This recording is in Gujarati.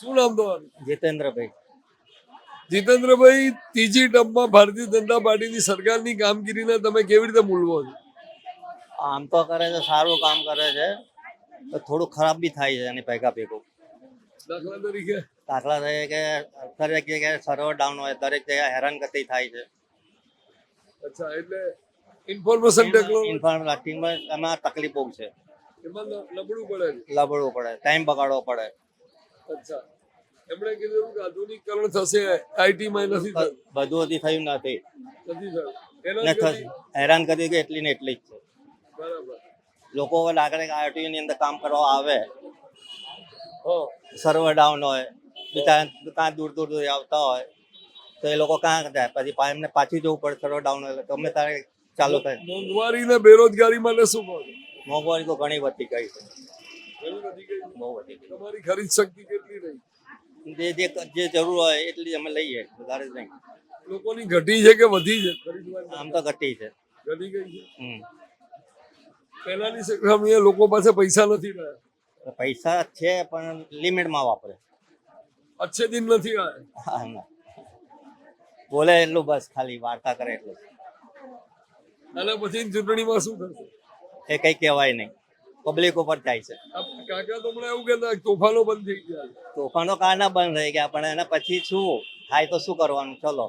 શું નામ તમારું? જીતેન્દ્રભાઈ. જીતેન્દ્રભાઈ ત્રીજી ટર્મમાં ભારતીય જનતા પાર્ટીની સરકારની કામગીરીને તમે કેવી રીતે મૂલવો છો? આમ તો કરે છે સારું કામ કરે છે તો થોડું ખરાબ બી થાય છે એની ભેગા ભેગું. દાખલા તરીકે? દાખલા તરીકે દરેક જગ્યાએ સર્વર ડાઉન હોય દરેક જગ્યાએ હેરાનગતિ થાય છે. અચ્છા એટલે ઇન્ફોર્મેશન ટેકનોલોજી ઇન્ફોર્મેશન એમાં તકલીફો છે. એમાં લબડું પડે લબડું પડે ટાઈમ બગાડવો પડે. અચ્છા. એમણે કીધું કે આધુનિકરણ થશે આઈટી માં નથી બધું હજી થયું નથી નથી હેરાન હેરાનગતિ કે એટલી ને એટલી જ છે. બરાબર. લોકો હવે લાગે કે આરટીયુ ની અંદર કામ કરવા આવે. સર્વર ડાઉન હોય બિચારા કાં દૂર દૂર દૂર આવતા હોય તો એ લોકો કાં જાય પછી એમને પાછી જવું પડે સર્વર ડાઉન હોય ગમે તારે ચાલુ થાય. મોંઘવારી ને બેરોજગારી માટે શું મોંઘવારી તો ઘણી વધી ગઈ છે. તમારી ખરીદ શક્તિ કેટલી રહી? જે જે જે જરૂર હોય એટલી અમે લઈએ વધારે નહીં. લોકોની ઘટી છે કે વધી છે? આમ તો ઘટી છે. ઘટી ગઈ છે? હમ. પહેલાની સરખામણીએ લોકો પાસે પૈસા નથી રહ્યા. પૈસા છે પણ લિમિટમાં વાપરે. અચ્છે દિન નથી હા, ના. બોલે એટલું બસ ખાલી વાર્તા કરે એટલું અને પછી ચૂંટણીમાં શું થશે? એ કઈ કહેવાય નહીં. પબ્લિક ઉપર થાય છે. કાકા તો હમણાં એવું કહેતા કે તોફાનો બંધ થઈ ગયા. તોફાનો કારના બંધ થઈ ગયા પણ એના પછી શું? થાય તો શું કરવાનું? ચલો.